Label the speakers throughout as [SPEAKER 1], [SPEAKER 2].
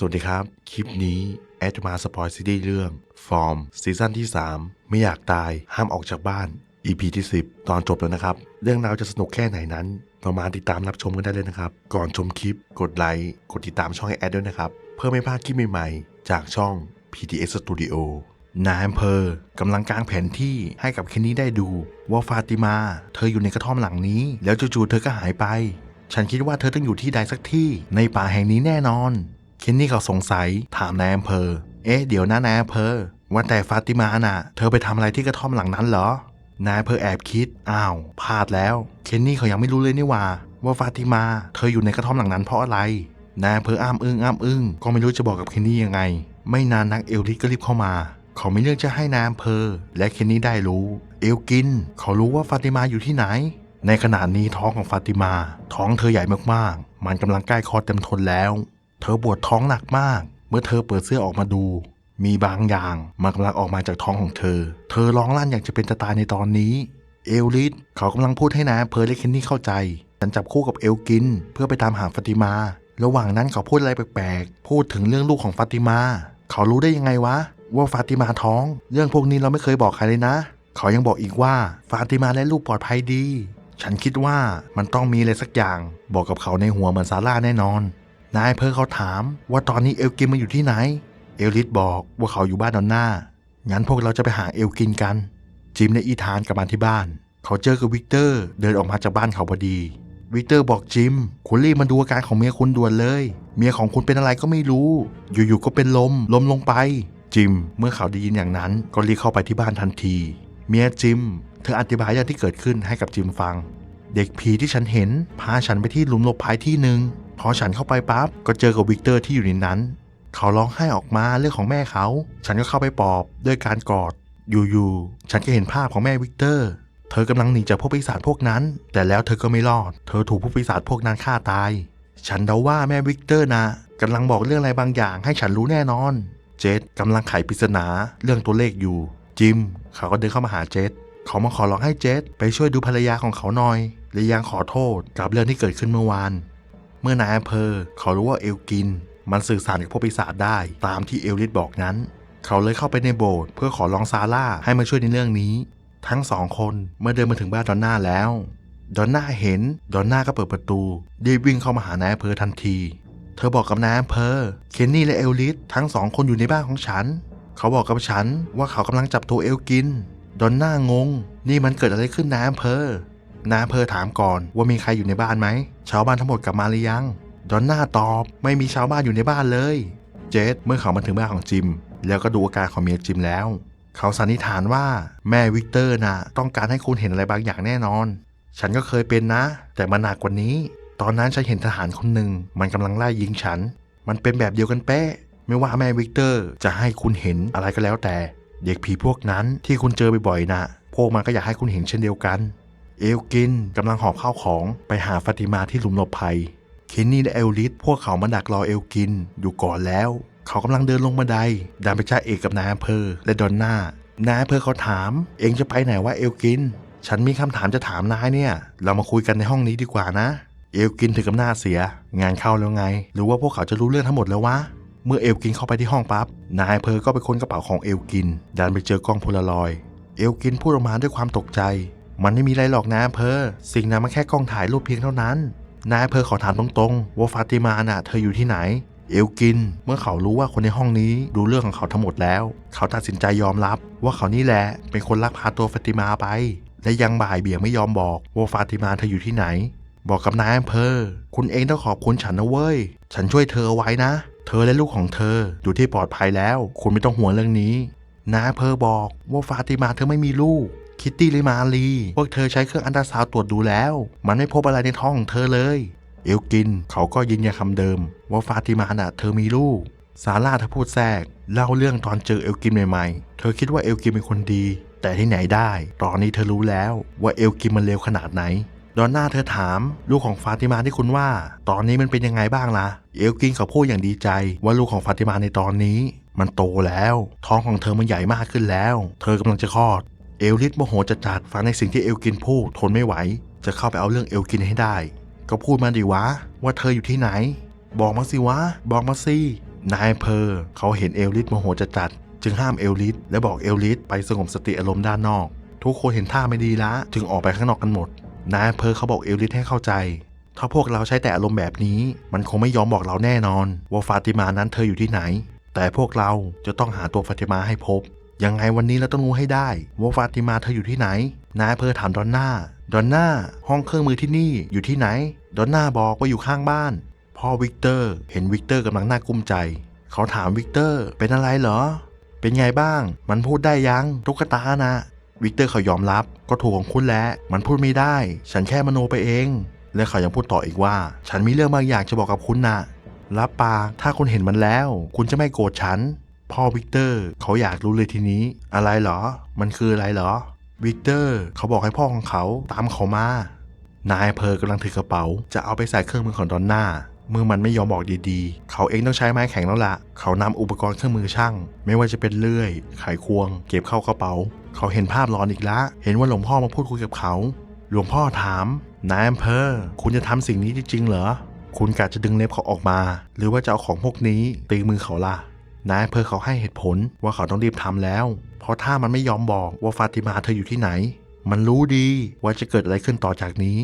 [SPEAKER 1] สวัสดีครับ คลิปนี้แอดจะมาสปอยซีรีส์เรื่องฟอร์มซีซั่นที่ 3 ไม่อยากตายห้ามออกจากบ้าน EP ที่ 10 ตอนจบแล้วนะครับ เรื่องราวจะสนุกแค่ไหนนั้นเรามาติดตามรับชมกันได้เลยนะครับ ก่อนชมคลิปกดไลค์กดติดตามช่องแอดด้วยนะครับ เพื่อไม่พลาดคลิปใหม่ๆ จากช่อง PTS Studio นายอำเภอกำลังกางแผนที่ให้กับเคนนี่ได้ดู ว่าฟาติมา เธออยู่ในกระท่อมหลังนี้ แล้วจู่ๆเธอก็หายไป ฉันคิดว่าเธอต้องอยู่ที่ใดสักที่ในป่าแห่งนี้แน่นอน เคนนี่เขาสงสัยถามนายอำเภอ เอ๊ะเดี๋ยวนะนายอำเภอว่าแต่ฟาติมาน่ะ เธอไปทำอะไรที่กระท่อมหลังนั้นเหรอนายอำเภอแอบคิด อ้าวพลาดแล้ว เคนนี่เขายังไม่รู้เลยนี่ว่า ว่าฟาติมา เธออยู่ในกระท่อมหลังนั้นเพราะอะไร นายอำเภออ้ามอึ้งอ้ามอึ้งก็ไม่รู้จะบอกกับเคนนี่ยังไง ไม่นานนักเอลลิสก็รีบเข้ามา เขาไม่เลือกจะให้นายอำเภอและเคนนี่ได้รู้ เอลกิน เขารู้ว่าฟาติมาอยู่ที่ไหน ในขณะนี้ท้องของฟาติมา ท้องเธอใหญ่มากๆ มันกำลังใกล้คลอดเต็มทนแล้ว เธอปวดท้องหนักมาก เมื่อเธอเปิดเสื้อออกมาดู มีบางอย่างมันกำลังออกมาจากท้องของเธอ เธอร้องลั่นอยากจะเป็นจะตายในตอนนี้ เอลลิสเขากำลังพูดให้นายอำเภอและเคนนี่เข้าใจฉันจับคู่กับเอลกิน เพื่อไปตามหาฟาติมา ระหว่างนั้นเขาพูดอะไรแปลกๆ พูดถึงเรื่องลูกของฟาติมา เขารู้ได้ยังไงวะ ว่าฟาติมาท้อง เรื่องพวกนี้เราไม่เคยบอกใครเลยนะ เขายังบอกอีกว่าฟาติมาและลูกปลอดภัยดี ฉันคิดว่ามันต้องมีอะไรสักอย่าง บอกกับเขาในหัวเหมือนซาร่าแน่นอน นายเพอเขาถามว่าตอนนี้เอลกินมาอยู่ที่ไหน เอลลิสบอกว่าเขาอยู่บ้านดอนหน่างั้นพวกเราจะไปหาเอลกินกัน จิมและอีธานกลับมาที่บ้าน เขาเจอกับวิกเตอร์เดินออกมาจากบ้านเขาพอดี วิกเตอร์บอกจิม คุณรีบมาดูอาการของเมียคุณด่วนเลย เมียของคุณเป็นอะไรก็ไม่รู้ อยู่ๆก็เป็นลม ลมลงไป จิม เมื่อเขาได้ยินอย่างนั้น ก็รีบเข้าไปที่บ้านทันที เมียจิม เธออธิบายเรื่องที่เกิดขึ้นให้กับจิมฟัง เด็กผีที่ฉันเห็นพาฉันไปที่หลุมหลบภัยที่หนึ่ง พอฉันเข้าไปปั๊บก็เจอกับวิกเตอร์ที่อยู่ในนั้น เขาร้องไห้ออกมาเรื่องของแม่เขา ฉันก็เข้าไปปลอบด้วยการกอด อยู่ๆ ฉันก็เห็นภาพของแม่วิกเตอร์ เธอกำลังหนีจากพวกปีศาจพวกนั้น แต่แล้วเธอก็ไม่รอด เธอถูกพวกปีศาจพวกนั้นฆ่าตาย ฉันเดาว่าแม่วิกเตอร์นะกำลังบอกเรื่องอะไรบางอย่างให้ฉันรู้แน่นอน เจษกำลังไขปริศนาเรื่องตัวเลขอยู่ จิม เขาก็เดินเข้ามาหาเจษเขามาขอร้องให้เจษไปช่วยดูภรรยาของเขาหน่อยและยังขอโทษกับเรื่องที่เกิดขึ้นเมื่อวาน เมื่อนายอำเภอเขารู้ว่าเอลกิน มันสื่อสารกับพวกปีศาจได้ ตามที่เอลลิสบอกนั้น เขาเลยเข้าไปในโบสถ์เพื่อขอร้องซาร่าให้มาช่วยในเรื่องนี้ ทั้งสองคนเมื่อเดินมาถึงบ้านดอนน่าแล้ว ดอนน่าเห็น ดอนน่าก็เปิดประตูรีบวิ่งเข้ามาหานายอำเภอทันที เธอบอกกับนายอำเภอ เคนนี่และเอลลิสทั้งสองคนอยู่ในบ้านของฉัน เขาบอกกับฉันว่าเขากำลังจับตัวเอลกิน ดอนน่างง นี่มันเกิดอะไรขึ้นนายอำเภอ นายอำเภอถามก่อนว่ามีใครอยู่ในบ้านไหม ชาวบ้านทั้งหมดกลับมาหรือยัง ดอนน่าตอบไม่มีชาวบ้านอยู่ในบ้านเลย เจสเมื่อเขามาถึงบ้านของจิม แล้วก็ดูอาการของเมียจิมแล้ว เขาสันนิษฐานว่าแม่วิกเตอร์น่ะต้องการให้คุณเห็นอะไรบางอย่างแน่นอน ฉันก็เคยเป็นนะ แต่มันหนักกว่านี้ ตอนนั้นฉันเห็นทหารคนหนึ่งมันกำลังไล่ยิงฉัน มันเป็นแบบเดียวกันเป๊ะ ไม่ว่าแม่วิกเตอร์จะให้คุณเห็นอะไรก็แล้วแต่ เด็กผีพวกนั้นที่คุณเจอบ่อยๆนะพวกมันก็อยากให้คุณเห็นเช่นเดียวกัน เอลกินกำลังหอบข้าวของไปหาฟาติมาที่หลุมหลบภัย เคนนี่และเอลลิสพวกเขามาดักรอเอลกินอยู่ก่อนแล้ว เขากำลังเดินลงบันไดดันไปจ้าเอกกับนายอำเภอและดอนน่านายอำเภอเขาถาม เองจะไปไหนวะเอลกิน ฉันมีคำถามจะถามนายเนี่ย เรามาคุยกันในห้องนี้ดีกว่านะ เอลกินถึงกับหน้าเสีย งานเข้าแล้วไง หรือว่าพวกเขาจะรู้เรื่องทั้งหมดแล้ววะเมื่อเอลกินเข้าไปที่ห้องปั๊บนายอำเภอก็ไปค้นกระเป๋าของเอลกิน ดันไปเจอกล้องโพลารอยเอลกินพูดออกมาด้วยความตกใจ มันไม่มีอะไรหรอกนายอำเภอ สิ่งนั้นมันแค่กล้องถ่ายรูปเพียงเท่านั้น นายอำเภอขอถามตรงๆ ว่าฟาติมาน่ะเธออยู่ที่ไหน เอลกิน เมื่อเขารู้ว่าคนในห้องนี้รู้เรื่องของเขาทั้งหมดแล้ว เขาตัดสินใจยอมรับ ว่าเขานี่แหละเป็นคนลักพาตัวฟาติมาไป และยังบ่ายเบี่ยงไม่ยอมบอกว่าฟาติมาเธออยู่ที่ไหน บอกกับนายอำเภอ คุณเองต้องขอบคุณฉันนะเว้ย ฉันช่วยเธอเอาไว้นะ เธอและลูกของเธออยู่ที่ปลอดภัยแล้ว คุณไม่ต้องห่วงเรื่องนี้นายอำเภอบอกว่าฟาติมาเธอไม่มีลูก คิตตี้ลยมาลีพวกเธอใช้เครื่องอันตราซาวตรวจดูแล้ว มันไม่พบอะไรในท้องของเธอเลย เอลกินเขาก็ยืนยันคำเดิม ว่าฟาติมาน่ะเธอมีลูก ซาร่าเธอพูดแทรก เล่าเรื่องตอนเจอเอลกินใหม่ๆ เธอคิดว่าเอลกินเป็นคนดี แต่ที่ไหนได้ ตอนนี้เธอรู้แล้วว่าเอลกินมันเลวขนาดไหนดอนน่าเธอถาม ลูกของฟาติมาที่คุณว่า ตอนนี้มันเป็นยังไงบ้างล่ะ เอลกินเขาพูดอย่างดีใจ ว่าลูกของฟาติมาในตอนนี้ มันโตแล้ว ท้องของเธอมันใหญ่มากขึ้นแล้ว เธอกำลังจะคลอด เอลลิสโมโหจะจัดฟังในสิ่งที่เอลกินพูดทนไม่ไหว จะเข้าไปเอาเรื่องเอลกินให้ได้ ก็พูดมาดิวะ ว่าเธออยู่ที่ไหน บอกมาสิวะ บอกมาสินายอำเพอเขาเห็นเอลลิสโมโหจะจัด จึงห้ามเอลลิสและบอกเอลลิสไปสงบสติอารมณ์ด้านนอก ทุกคนเห็นท่าไม่ดีละ จึงออกไปข้างนอกกันหมด นายอำเพอเขาบอกเอลลิสให้เข้าใจ ถ้าพวกเราใช้แต่อารมณ์แบบนี้ มันคงไม่ยอมบอกเราแน่นอน ว่าฟาติมานั้นเธออยู่ที่ไหน แต่พวกเราจะต้องหาตัวฟาติมาให้พบ ยังไงวันนี้เราต้องรู้ให้ได้ว่าฟาติมาเธออยู่ที่ไหน นายเพอถามดอนน่า ดอนน่า ห้องเครื่องมือที่นี่อยู่ที่ไหน ดอนน่าบอกว่าอยู่ข้างบ้าน พ่อวิกเตอร์เห็นวิกเตอร์กำลังน่ากุ้มใจ เขาถามวิกเตอร์เป็นอะไรเหรอ เป็นไงบ้าง มันพูดได้ยัง ตุ๊กตานะ วิกเตอร์เขายอมรับ ก็ถูกของคุณแล้ว มันพูดไม่ได้ ฉันแค่มโนไปเอง และเขายังพูดต่ออีกว่า ฉันมีเรื่องบางอย่างจะบอกกับคุณนะรับปากถ้าคุณเห็นมันแล้ว คุณจะไม่โกรธฉัน พ่อวิกเตอร์เขาอยากรู้เลยทีนี้ อะไรเหรอ มันคืออะไรเหรอ วิกเตอร์เขาบอกให้พ่อของเขาตามเขามา นายเพอกำลังถือกระเป๋า จะเอาไปใส่เครื่องมือของดอนน่าเมื่อมันไม่ยอมบอกดีๆ เขาเองต้องใช้ไม้แข็งแล้วละ่ะ เขานำอุปกรณ์เครื่องมือช่าง ไม่ว่าจะเป็นเลื่อย ไขควง เก็บเข้ากระเป๋า เขาเห็นภาพหลอนอีกละ เห็นว่าหลวงพ่อมาพูดคุยกับเขา หลวงพ่อถาม นายอำเภอ คุณจะทำสิ่งนี้จริงๆเหรอ คุณกะจะดึงเล็บเขาออกมา หรือว่าจะเอาของพวกนี้ตีมือเขาล่ะ นายอำเภอเขาให้เหตุผลว่าเขาต้องรีบทำแล้ว เพราะถ้ามันไม่ยอมบอกว่าฟาติมาเธออยู่ที่ไหน มันรู้ดีว่าจะเกิดอะไรขึ้นต่อจากนี้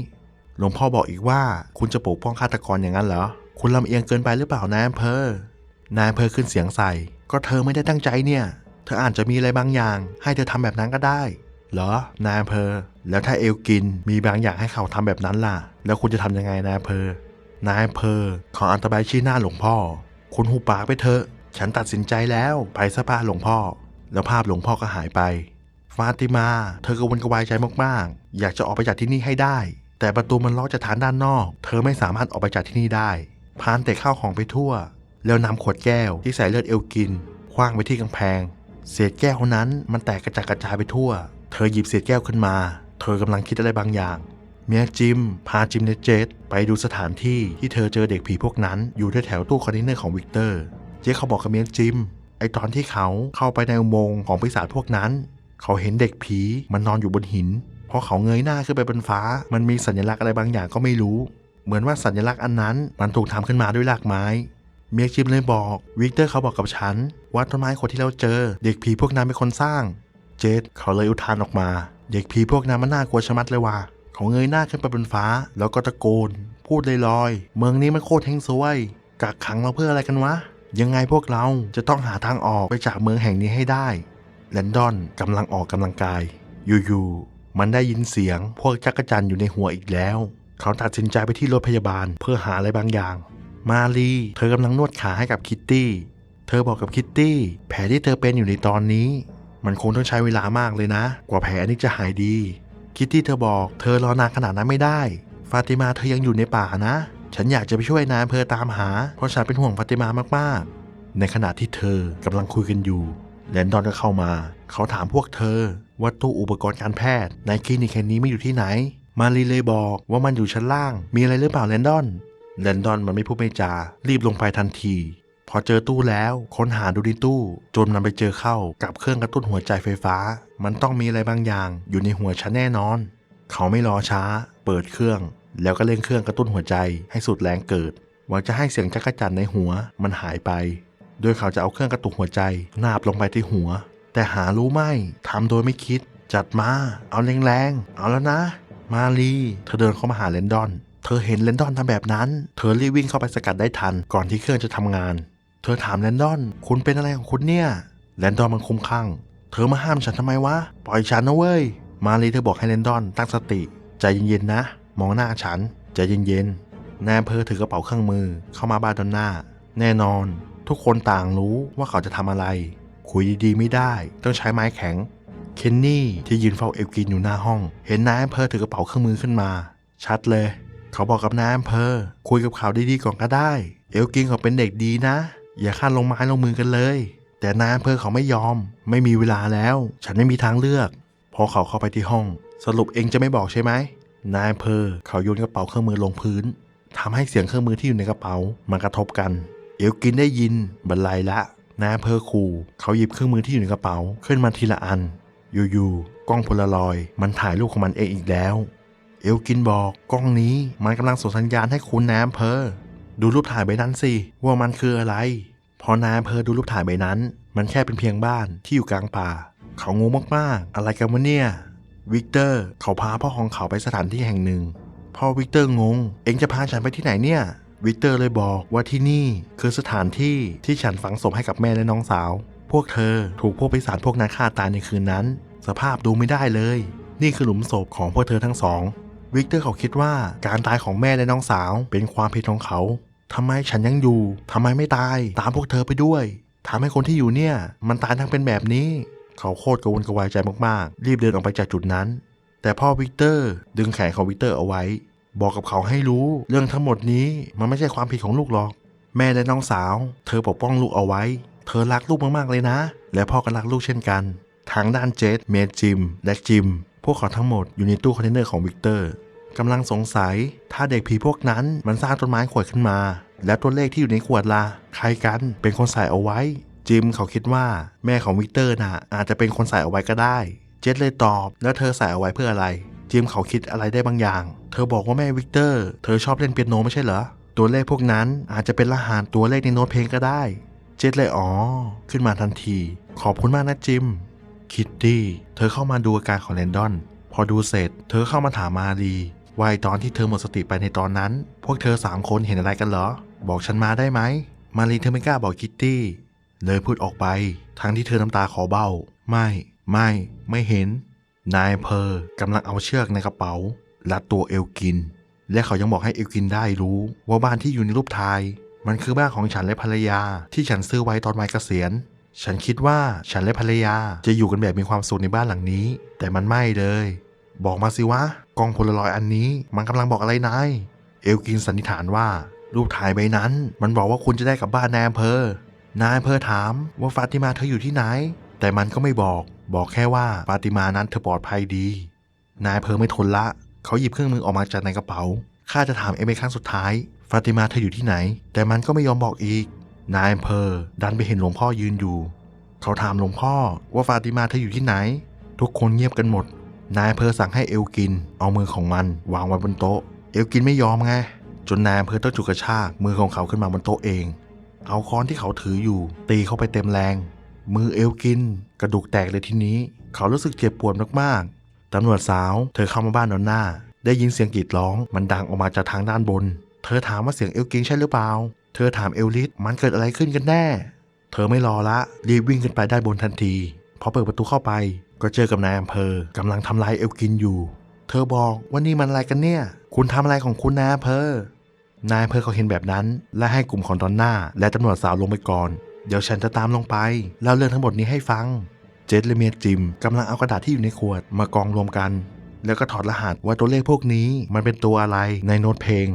[SPEAKER 1] หลวงพ่อบอกอีกว่าคุณจะปกป้องฆาตกรอย่างนั้นเหรอ คุณลำเอียงเกินไปหรือเปล่านายอำเภอนายอำเภอขึ้นเสียงใส่ ก็เธอไม่ได้ตั้งใจเนี่ย เธออาจจะมีอะไรบางอย่าง ให้เธอทำแบบนั้นก็ได้ เหรอนายอำเภอ แล้วถ้าเอลกินมีบางอย่างให้เขาทำแบบนั้นล่ะ แล้วคุณจะทำยังไงนายอำเภอนายอำเภอขออันตรายชี้หน้าหลวงพ่อ คุณหูปากไปเถอะ ฉันตัดสินใจแล้วไปซะป้าหลวงพ่อ แล้วภาพหลวงพ่อก็หายไป ฟาติมา เธอกระวนกระวายใจมากๆ อยากจะออกไปจากที่นี่ให้ได้ แต่ประตูมันล็อกจากทางด้านนอก เธอไม่สามารถออกไปจากที่นี่ได้ พานแต่ข้าวของไปทั่ว แล้วนำขวดแก้วที่ใส่เลือดเอลกินคว้างไปที่กำแพง เศษแก้วนั้นมันแตกกระจัดกระจายไปทั่ว เธอหยิบเศษแก้วขึ้นมา เธอกำลังคิดอะไรบางอย่าง เมียจิม พาจิมเนเจตไปดูสถานที่ที่เธอเจอเด็กผีพวกนั้นอยู่แถวตู้คอนเทนเนอร์ของวิกเตอร์ เจ๊เขาบอกกับเมียจิม ไอตอนที่เขาเข้าไปในอุโมงค์ของปีศาจพวกนั้น เขาเห็นเด็กผีมันนอนอยู่บนหินพอเขาเงยหน้าขึ้นไปบนฟ้า มันมีสัญลักษณ์อะไรบางอย่างก็ไม่รู้ เหมือนว่าสัญลักษณ์อันนั้นมันถูกทำขึ้นมาด้วยรากไม้ เมียจิมเลยบอกวิกเตอร์เขาบอกกับฉันว่าต้นไม้คนที่เราเจอ เด็กผีพวกนั้นเป็นคนสร้าง เจดเขาเลยอุทานออกมา เด็กผีพวกนั้นมันน่ากลัวชะมัดเลยว่ะเขาเงยหน้าขึ้นไปบนฟ้า แล้วก็ตะโกน พูดลอยๆเมืองนี้มันโคตรเฮงซวยกักขังเราเพื่ออะไรกันวะ ยังไงพวกเราจะต้องหาทางออกไปจากเมืองแห่งนี้ให้ได้แลนดอนกำลังออกกำลังกาย อยู่ๆ มันได้ยินเสียงพวกจักรจันอยู่ในหัวอีกแล้ว เขาตัดสินใจไปที่รถพยาบาลเพื่อหาอะไรบางอย่าง มาลีเธอกำลังนวดขาให้กับคิตตี้ เธอบอกกับคิตตี้แผลที่เธอเป็นอยู่ในตอนนี้ มันคงต้องใช้เวลามากเลยนะ กว่าแผลนี้จะหายดี คิตตี้เธอบอก เธอรอนานขนาดนั้นไม่ได้ ฟาติมาเธอยังอยู่ในป่านะ ฉันอยากจะไปช่วยนายอำเภอตามหา เพราะฉันเป็นห่วงฟาติมามากๆ ในขณะที่เธอกำลังคุยกันอยู่แลนดอนก็เข้ามา เขาถามพวกเธอว่าตู้อุปกรณ์การแพทย์ในคลินิกแห่งนี้ไม่อยู่ที่ไหน มารีเลยบอกว่ามันอยู่ชั้นล่าง มีอะไรหรือเปล่าแลนดอนแลนดอนมันไม่พูดไม่จา รีบลงไปทันที พอเจอตู้แล้วค้นหาดูในตู้ จนมันไปเจอเข้ากับเครื่องกระตุ้นหัวใจไฟฟ้า มันต้องมีอะไรบางอย่างอยู่ในหัวฉันแน่นอน เขาไม่รอช้า เปิดเครื่อง แล้วก็เร่งเครื่องกระตุ้นหัวใจให้สุดแรงเกิด หวังจะให้เสียงจักรจั่นในหัวมันหายไป โดยเขาจะเอาเครื่องกระตุกหัวใจนาบลงไปที่หัว แต่หารู้ไม่ทำโดยไม่คิด จัดมา เอาแรงๆ เอาแล้วนะ มาลีเธอเดินเข้ามาหาเลนดอน เธอเห็นเลนดอนทำแบบนั้น เธอรีบวิ่งเข้าไปสกัดได้ทันก่อนที่เครื่องจะทำงาน เธอถามแลนดอน คุณเป็นอะไรของคุณเนี่ยแลนดอนมันคุ้มข้างเธอมาห้ามฉันทำไมวะ ปล่อยฉันนะเว้ย มาลีเธอบอกให้แลนดอนตั้งสติ ใจเย็นๆนะ มองหน้าฉันใจเย็นๆนายอำเภอถือกระเป๋าเครื่องมือเข้ามาบ้านดอนหน้า แน่นอน ทุกคนต่างรู้ว่าเขาจะทำอะไร คุยดีๆไม่ได้ ต้องใช้ไม้แข็ง เคนนี่ที่ยืนเฝ้าเอลกินอยู่หน้าห้อง เห็นนายอำเภอถือกระเป๋าเครื่องมือขึ้นมา ชัดเลย เขาบอกกับนายอำเภอ คุยกับเขาดีๆก่อนก็ได้ เอลกินเขาเป็นเด็กดีนะ อย่าขั้นลงไม้ลงมือกันเลย แต่นายอำเภอเขาไม่ยอม ไม่มีเวลาแล้ว ฉันไม่มีทางเลือก พอเขาเข้าไปที่ห้อง สรุปเองจะไม่บอกใช่ไหม นายอำเภอเขาโยนกระเป๋าเครื่องมือลงพื้นทำให้เสียงเครื่องมือที่อยู่ในกระเป๋ามันกระทบกัน เอลกินได้ยินบรรลัยละนายอำเภอขู่เขาหยิบเครื่องมือที่อยู่ในกระเป๋าขึ้นมาทีละอัน อยู่ๆกล้องโพลารอยด์มันถ่ายรูปของมันเองอีกแล้ว เอลกินบอกกล้องนี้มันกำลังส่งสัญญาณให้คุณนายอำเภอดูรูปถ่ายใบนั้นสิว่ามันคืออะไรพพอนายอำเภอดูรูปถ่ายใบนั้น มันแค่เป็นเพียงบ้านที่อยู่กลางป่า เขางงมากๆ อะไรกันวะเนี่ย วิกเตอร์เขาพาพ่อของเขาไปสถานที่แห่งหนึ่ง พ่อวิกเตอร์งง เอ็งจะพาฉันไปที่ไหนเนี่ย วิกเตอร์เลยบอกว่าที่นี่คือสถานที่ที่ฉันฝังศพให้กับแม่และน้องสาว พวกเธอถูกพวกปีศาจพวกนั้นฆ่าตายในคืนนั้น สภาพดูไม่ได้เลย นี่คือหลุมศพของพวกเธอทั้งสอง วิกเตอร์เขาคิดว่าการตายของแม่และน้องสาวเป็นความผิดของเขาทำไมฉันยังอยู่ทำไมไม่ตาย ตามพวกเธอไปด้วยทำให้คนที่อยู่เนี่ย มันตายทั้งเป็นแบบนี้ เขาโคตรกระวนกระวายใจมากๆ รีบเดินออกไปจากจุดนั้น แต่พ่อวิกเตอร์ดึงแขนของวิกเตอร์เอาไว้ บอกกับเขาให้รู้เรื่องทั้งหมดนี้มันไม่ใช่ความผิดของลูกหรอก แม่และน้องสาว เธอปกป้องลูกเอาไว้ เธอรักลูกมากๆเลยนะ และพ่อก็รักลูกเช่นกัน ทางด้านเจสเมดจิม และจิม พวกเขาทั้งหมดอยู่ในตู้คอนเทนเนอร์ของวิกเตอร์กำลังสงสัย ถ้าเด็กผีพวกนั้นมันสร้างต้นไม้ขวดขึ้นมา แล้วตัวเลขที่อยู่ในขวดล่ะใครกันเป็นคนใส่เอาไว้ จิมเขาคิดว่าแม่ของวิกเตอร์น่ะอาจจะเป็นคนใส่เอาไว้ก็ได้ เจสเลยตอบ แล้วเธอใส่เอาไว้เพื่ออะไร จิมเขาคิดอะไรได้บางอย่าง เธอบอกว่าแม่วิกเตอร์ เธอชอบเล่นเปียโนไม่ใช่เหรอ ตัวเลขพวกนั้นอาจจะเป็นรหัสตัวเลขในโน้ตเพลงก็ได้ เจสเลยอ๋อ ขึ้นมาทันที ขอบคุณมากนะจิม คิตตี้ เธอเข้ามาดูอาการของแลนดอน พอดูเสร็จ เธอเข้ามาถามมารีว่าไอ้ตอนที่เธอหมดสติไปในตอนนั้น พวกเธอสามคนเห็นอะไรกันเหรอ บอกฉันมาได้ไหม มารีเธอไม่กล้าบอกคิตตี้ เลยพูดออกไป ทั้งที่เธอน้ำตาขอเบ้า ไม่ ไม่ ไม่เห็น นายเพอกำลังเอาเชือกในกระเป๋ารัดตัวเอลกิน และเขายังบอกให้เอลกินได้รู้ ว่าบ้านที่อยู่ในรูปถ่าย มันคือบ้านของฉันและภรรยา ที่ฉันซื้อไว้ตอนวัยเกษียณ ฉันคิดว่าฉันและภรรยาจะอยู่กันแบบมีความสุขในบ้านหลังนี้ แต่มันไม่เลย บอกมาสิวะกล้องพลารอยอันนี้ มันกำลังบอกอะไรนายเอลกินสันนิษฐานว่า รูปถ่ายใบนั้น มันบอกว่าคุณจะได้กลับบ้านนายอำเภอ นายอำเภอถามว่าฟาติมาเธออยู่ที่ไหน แต่มันก็ไม่บอก บอกแค่ว่าฟาติมานั้นเธอปลอดภัยดี นายอำเภอไม่ทนละ เขาหยิบเครื่องมือออกมาจากในกระเป๋าข้าจะถามเอ็มเป็นครั้งสุดท้าย ฟาติมาเธออยู่ที่ไหน แต่มันก็ไม่ยอมบอกอีก นายอำเภอดันไปเห็นหลวงพ่อยืนอยู่ เขาถามหลวงพ่อว่าฟาติมาเธออยู่ที่ไหน ทุกคนเงียบกันหมด นายอำเภอสั่งให้เอลกิน เอามือของมัน วางไว้บนโต๊ะ เอลกินไม่ยอมไงจนนายอำเภอต้องจุกกระชากมือของเขาขึ้นมาบนโต๊ะเอง เอาค้อนที่เขาถืออยู่ ตีเข้าไปเต็มแรง มือเอลกิน กระดูกแตกเลยทีนี้ เขารู้สึกเจ็บปวดมากๆตำรวจสาวเธอเข้ามาบ้านนอนหน้า ได้ยินเสียงกรีดร้องมันดังออกมาจากทางด้านบน เธอถามว่าเสียงเอลกินใช่หรือเปล่า เธอถามเอลลิสมันเกิดอะไรขึ้นกันแน่ เธอไม่รอละรีบวิ่งขึ้นไปด้านบนทันทีพอเปิดประตูเข้าไป ก็เจอกับนายอำเภอกำลังทำร้ายเอลกินอยู่ เธอบอกว่านี่มันอะไรกันเนี่ย คุณทำอะไรของคุณนายอำเภอ นายอำเภอเขาเห็นแบบนั้น และให้กลุ่มของดอนน่าและตำรวจสาวลงไปก่อน เดี๋ยวฉันจะตามลงไปเล่าเรื่องทั้งหมดนี้ให้ฟัง เจสและเมียจิมกำลังเอากระดาษที่อยู่ในขวดมากองรวมกัน แล้วก็ถอดรหัสว่าตัวเลขพวกนี้มันเป็นตัวอะไรในโน้ตเพลง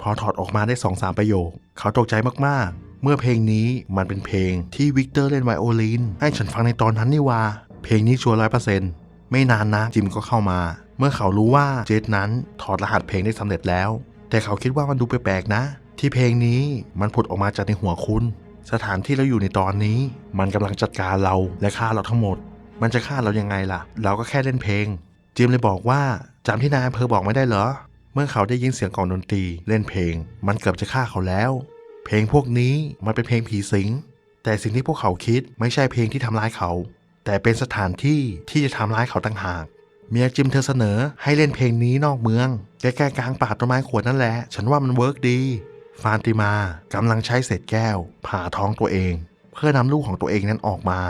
[SPEAKER 1] พอถอดออกมาได้สองสามประโยค เขาตกใจมากๆ เมื่อเพลงนี้มันเป็นเพลงที่วิกเตอร์เล่นไวโอลินให้ฉันฟังในตอนนั้นนี่ว่า เพลงนี้ชัวร์ร้อยเปอร์เซ็นต์ไม่นานนะจิมก็เข้ามา เมื่อเขารู้ว่าเจสนั้นถอดรหัสเพลงได้สำเร็จแล้ว แต่เขาคิดว่ามันดูแปลกๆนะ ที่เพลงนี้มันผุดออกมาจากในหัวคุณ สถานที่เราอยู่ในตอนนี้ มันกำลังจัดการเราและฆ่าเราทั้งหมด มันจะฆ่าเรายังไงล่ะ เราก็แค่เล่นเพลงจิมเลยบอกว่าจำที่นายอำเภอบอกไม่ได้เหรอ เมื่อเขาได้ยินเสียงกลองดนตรีเล่นเพลง มันเกือบจะฆ่าเขาแล้ว เพลงพวกนี้มันเป็นเพลงผีสิง แต่สิ่งที่พวกเขาคิดไม่ใช่เพลงที่ทำร้ายเขา แต่เป็นสถานที่ที่จะทำร้ายเขาต่างหาก เมียจิมเธอเสนอให้เล่นเพลงนี้นอกเมืองใกล้ๆกลางป่าต้นไม้ขวดนั่นแหละ ฉันว่ามันเวิร์กดี ฟานติมากำลังใช้เศษแก้ว ผ่าท้องตัวเอง เพื่อนำลูกของตัวเองนั้นออกมา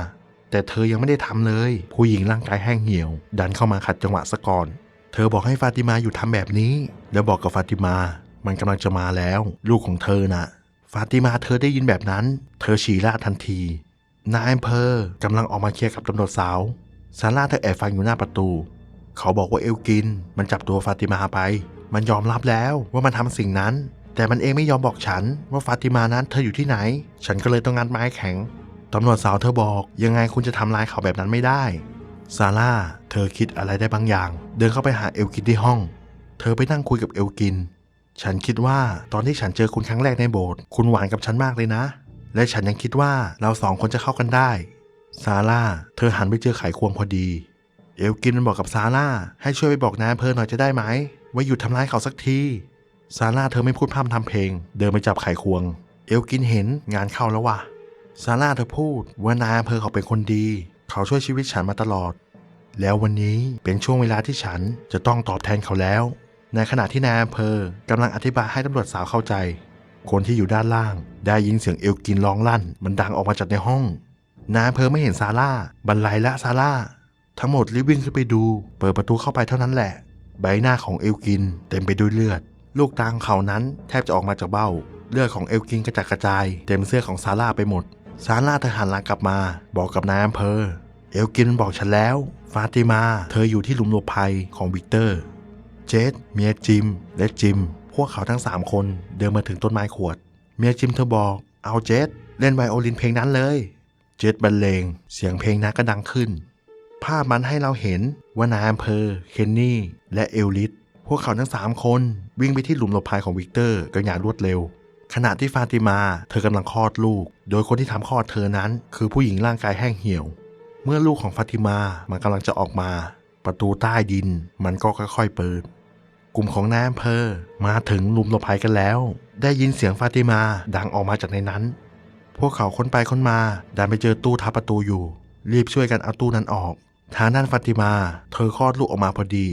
[SPEAKER 1] แต่เธอยังไม่ได้ทำเลย ผู้หญิงร่างกายแห้งเหี่ยว ดันเข้ามาขัดจังหวะซะก่อน เธอบอกให้ฟาติมาอยู่ทำแบบนี้ แล้วบอกกับฟาติมา มันกำลังจะมาแล้ว ลูกของเธอน่ะ ฟาติมาเธอได้ยินแบบนั้น เธอฉี่ราดทันทีนายอำเภอกำลังออกมาเคลียร์กับตำรวจสาวซาร่าเธอแอบฟังอยู่หน้าประตู เขาบอกว่าเอลกิน มันจับตัวฟาติมาไป มันยอมรับแล้วว่ามันทำสิ่งนั้น แต่มันเองไม่ยอมบอกฉันว่าฟาติมานั้นเธออยู่ที่ไหน ฉันก็เลยต้องงัดไม้แข็งตำรวจสาวเธอบอกยังไงคุณจะทำร้ายเขาแบบนั้นไม่ได้ ซาร่าเธอคิดอะไรได้บางอย่าง เดินเข้าไปหาเอลกินที่ห้อง เธอไปนั่งคุยกับเอลกิน ฉันคิดว่าตอนที่ฉันเจอคุณครั้งแรกในโบสถ์คุณหวานกับฉันมากเลยนะ และฉันยังคิดว่าเราสองคนจะเข้ากันได้ ซาร่าเธอหันไปเจอไขควงพอดี เอลกินมันบอกกับซาร่าให้ช่วยไปบอกนายอำเภอหน่อยจะได้ไหมว่าหยุดทำร้ายเขาสักที ซาร่าเธอไม่พูดพร่ำทำเพลง เดินไปจับไขควง เอลกินเห็นงานเข้าแล้วว่ะ ซาร่าเธอพูดว่านายอำเภอเขาเป็นคนดี เขาช่วยชีวิตฉันมาตลอด แล้ววันนี้เป็นช่วงเวลาที่ฉันจะต้องตอบแทนเขาแล้ว ในขณะที่นายอำเภอกำลังอธิบายให้ตำรวจสาวเข้าใจ คนที่อยู่ด้านล่าง ได้ยินเสียงเอลกินร้องลั่น มันดังออกมาจากในห้องนายอำเภอไม่เห็นซาร่าบรรลัยและซาร่า ทั้งหมดรีบวิ่งขึ้นไปดู เปิดประตูเข้าไปเท่านั้นแหละ ใบหน้าของเอลกินเต็มไปด้วยเลือด ลูกตาของเขานั้นแทบจะออกมาจากเบ้า เลือดของเอลกินกระจัดกระจาย เต็มเสื้อของซาร่าไปหมด ซาร่าเธอหันหลังกลับมา บอกกับนายอำเภอ เอลกินบอกฉันแล้ว ฟาติมา เธออยู่ที่หลุมหลบภัยของวิกเตอร์ เจสเมียจิม และจิม พวกเขาทั้งสามคนเดินมาถึงต้นไม้ขวด เมียจิมเธอบอก เอาเจสเล่นไวโอลินเพลงนั้นเลย เจสบรรเลง เสียงเพลงนั้นก็ดังขึ้น ภาพมันให้เราเห็นว่านายอำเภอ เคนนี่ และเอลลิสพวกเขาทั้งสามคน วิ่งไปที่หลุมหลบภัยของวิกเตอร์กันอย่างรวดเร็ว ขณะที่ฟาติมา เธอกำลังคลอดลูก โดยคนที่ทำคลอดเธอนั้น คือผู้หญิงร่างกายแห้งเหี่ยว เมื่อลูกของฟาติมามันกำลังจะออกมา ประตูใต้ดิน มันก็ค่อยๆเปิด กลุ่มของนายอำเภอมาถึงหลุมหลบภัยกันแล้ว ได้ยินเสียงฟาติมาดังออกมาจากในนั้น พวกเขาค้นไปค้นมาดันไปเจอตู้ทับประตูอยู่ รีบช่วยกันเอาตู้นั้นออก ทางด้านฟาติมา เธอคลอดลูกออกมาพอดี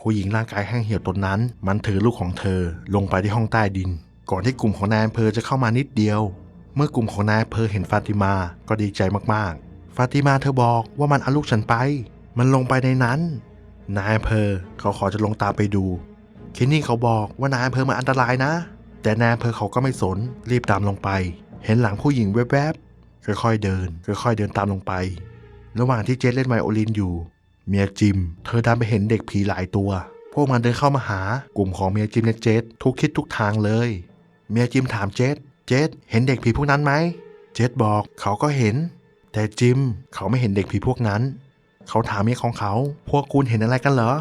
[SPEAKER 1] ผู้หญิงร่างกายแห้งเหี่ยวตนนั้น มันถือลูกของเธอลงไปที่ห้องใต้ดิน ก่อนที่กลุ่มของนายอำเภอจะเข้ามานิดเดียว เมื่อกลุ่มของนายอำเภอเห็นฟาติมาก็ดีใจมากๆ ฟาติมาเธอบอกว่ามันเอาลูกฉันไป มันลงไปในนั้น นายอำเภอเขาขอจะลงตามไปดูเคนนี่เขาบอกว่านายอำเภอมันอันตรายนะ แต่นายอำเภอเขาก็ไม่สนรีบตามลงไป เห็นหลังผู้หญิงแวบๆค่อยๆเดินค่อยๆเดินตามลงไป ระหว่างที่เจสเล่นไวโอลินอยู่ เมียจิม เธอดันไปเห็นเด็กผีหลายตัว พวกมันเดินเข้ามาหากลุ่มของเมียจิมและเจสทุกคิดทุกทางเลย เมียจิมถามเจสเจสเห็นเด็กผีพวกนั้นไหม เจสบอกเขาก็เห็น แต่จิมเขาไม่เห็นเด็กผีพวกนั้น เขาถามเมียของเขา พวกคุณเห็นอะไรกันเหรอ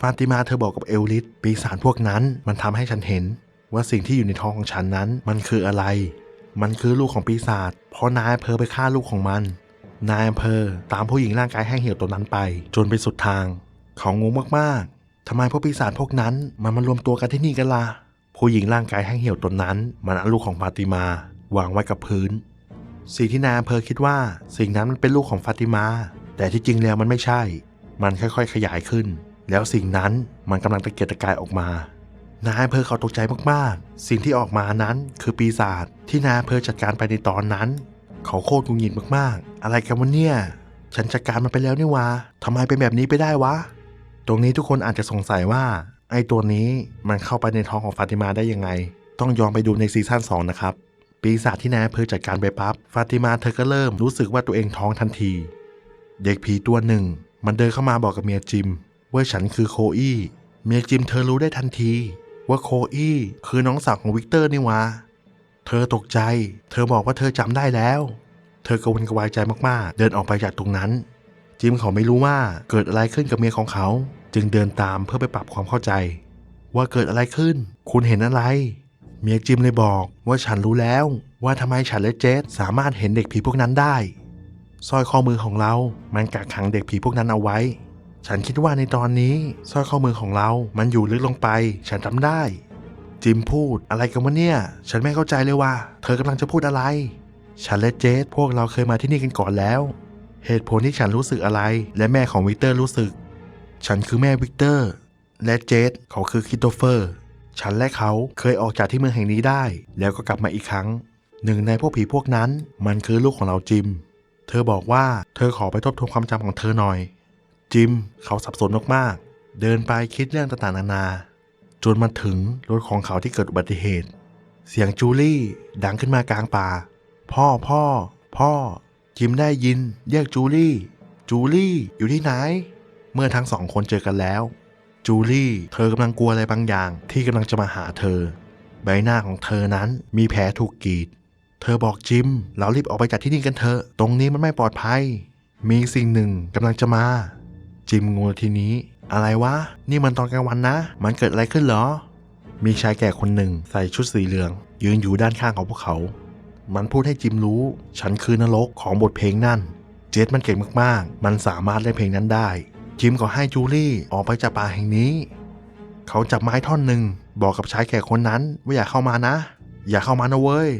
[SPEAKER 1] ฟานติมาเธอบอกกับเอลลิสปีศาจพวกนั้นมันทำให้ฉันเห็น ว่าสิ่งที่อยู่ในท้องของฉันนั้น มันคืออะไร มันคือลูกของปีศาจเพราะนายเภอไปฆ่าลูกของมัน นายอำเภอตามผู้หญิงร่างกายแห้งเหี่ยวตัวนั้นไป จนไปสุดทาง เขางงมากๆทำไมพวกปีศาจพวกนั้นมันมารวมตัวกันที่นี่กันล่ะผู้หญิงร่างกายแห้งเหี่ยวตนนั้น มันเอาลูกของฟาติมาวางไว้กับพื้น สิ่งที่นายอำเภอคิดว่า สิ่งนั้นมันเป็นลูกของฟาติมา แต่ที่จริงแล้วมันไม่ใช่ มันค่อยๆขยายขึ้น แล้วสิ่งนั้นมันกำลังตะเกียกตะกายออกมานายอำเภอเขาตกใจมากๆ สิ่งที่ออกมานั้นคือปีศาจที่นายอำเภอจัดการไปในตอนนั้น เขาโคตรกุงหงิดมากๆ อะไรกันวะเนี่ย ฉันจัดการมันไปแล้วนี่วะทำไมเป็นแบบนี้ไปได้วะ ตรงนี้ทุกคนอาจจะสงสัยว่า ไอ้ตัวนี้มันเข้าไปในท้องของฟาติมาได้ยังไง ต้องย้อนไปดูในซีซั่น2นะครับ ปีศาจที่นายอำเภอจัดการไปปั๊บ ฟาติมาเธอก็เริ่มรู้สึกว่าตัวเองท้องทันที เด็กผีตัวหนึ่ง มันเดินเข้ามาบอกกับเมียจิม ว่าฉันคือโคอี้ เมียจิมเธอรู้ได้ทันที ว่าโคอี้คือน้องสาวของวิกเตอร์นี่วะ เธอตกใจ เธอบอกว่าเธอจำได้แล้ว เธอกระวนกระวายใจมากๆ เดินออกไปจากตรงนั้น จิมเขาไม่รู้ว่าเกิดอะไรขึ้นกับเมียของเขา จึงเดินตามเพื่อไปปรับความเข้าใจ ว่าเกิดอะไรขึ้น คุณเห็นอะไร เมียจิมเลยบอกว่าฉันรู้แล้วว่าทำไมฉันและเจสสามารถเห็นเด็กผีพวกนั้นได้สร้อยข้อมือของเรา มันกักขังเด็กผีพวกนั้นเอาไว้ ฉันคิดว่าในตอนนี้สร้อยข้อมือของเรา มันอยู่ลึกลงไป ฉันจำได้ จิมพูดอะไรกันวะเนี่ย ฉันไม่เข้าใจเลยว่า เธอกำลังจะพูดอะไร ฉันและเจสพวกเราเคยมาที่นี่กันก่อนแล้ว เหตุผลที่ฉันรู้สึกอะไร และแม่ของวิกเตอร์รู้สึก ฉันคือแม่วิกเตอร์ และเจสเขาคือคริสโตเฟอร์ ฉันและเขาเคยออกจากที่เมืองแห่งนี้ได้ แล้วก็กลับมาอีกครั้ง หนึ่งในพวกผีพวกนั้น มันคือลูกของเราจิม เธอบอกว่าเธอขอไปทบทวนความจำของเธอหน่อย จิมเขาสับสนมากๆเดินไปคิดเรื่องต่างๆนานา จนมาถึงรถของเขาที่เกิดอุบัติเหตุ เสียงจูลี่ดังขึ้นมากลางป่า พ่อพ่อ พ่อ จิมได้ยินเรียกจูลี่ จูลี่อยู่ที่ไหน เมื่อทั้งสองคนเจอกันแล้ว จูลี่เธอกำลังกลัวอะไรบางอย่างที่กำลังจะมาหาเธอ ใบหน้าของเธอนั้นมีแผลถูกกรีด เธอบอกจิมเรารีบออกไปจากที่นี่กันเถอะ ตรงนี้มันไม่ปลอดภัย มีสิ่งหนึ่งกำลังจะมา จิมงงทีนี้ อะไรวะ นี่มันตอนกลางวันนะ มันเกิดอะไรขึ้นเหรอ มีชายแก่คนหนึ่งใส่ชุดสีเหลือง ยืนอยู่ด้านข้างของพวกเขา มันพูดให้จิมรู้ ฉันคือนรกของบทเพลงนั่น เจสมันเก่งมากๆ มันสามารถเล่นเพลงนั้นได้ จิมก็ให้จูลี่ออกไปจากป่าแห่งนี้ เขาจับไม้ท่อนหนึ่ง บอกกับชายแก่คนนั้นว่าอย่าเข้ามานะ อย่าเข้ามานะเว้ย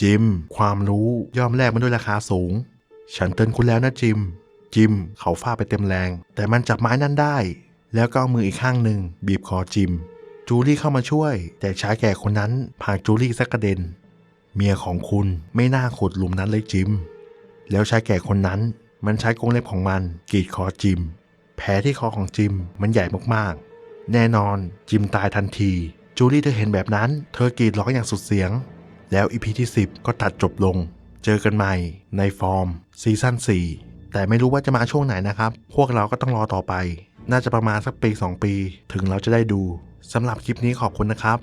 [SPEAKER 1] จิม ความรู้ย่อมแลกมาด้วยราคาสูง ฉันเตือนคุณแล้วนะจิม จิมเขาฟาดไปเต็มแรง แต่มันจับไม้นั่นได้ แล้วก็เอามืออีกข้างหนึ่งบีบคอจิม จูลี่เข้ามาช่วย แต่ชายแก่คนนั้นผลักจูลี่สักกระเด็น เมียของคุณไม่น่าขุดหลุมนั้นเลยจิม แล้วชายแก่คนนั้นมันใช้กรงเล็บของมันกรีดคอจิม แผลที่คอของจิมมันใหญ่มากๆ แน่นอนจิมตายทันที จูลี่เธอเห็นแบบนั้น เธอกรีดร้องอย่างสุดเสียง แล้วอีพีที่ 10 ก็ตัดจบลง เจอกันใหม่ในฟอร์มซีซั่น4 แต่ไม่รู้ว่าจะมาช่วงไหนนะครับ พวกเราก็ต้องรอต่อไป น่าจะประมาณสักปี 2 ปี ถึงเราจะได้ดูสำหรับคลิปนี้ขอบคุณนะครับ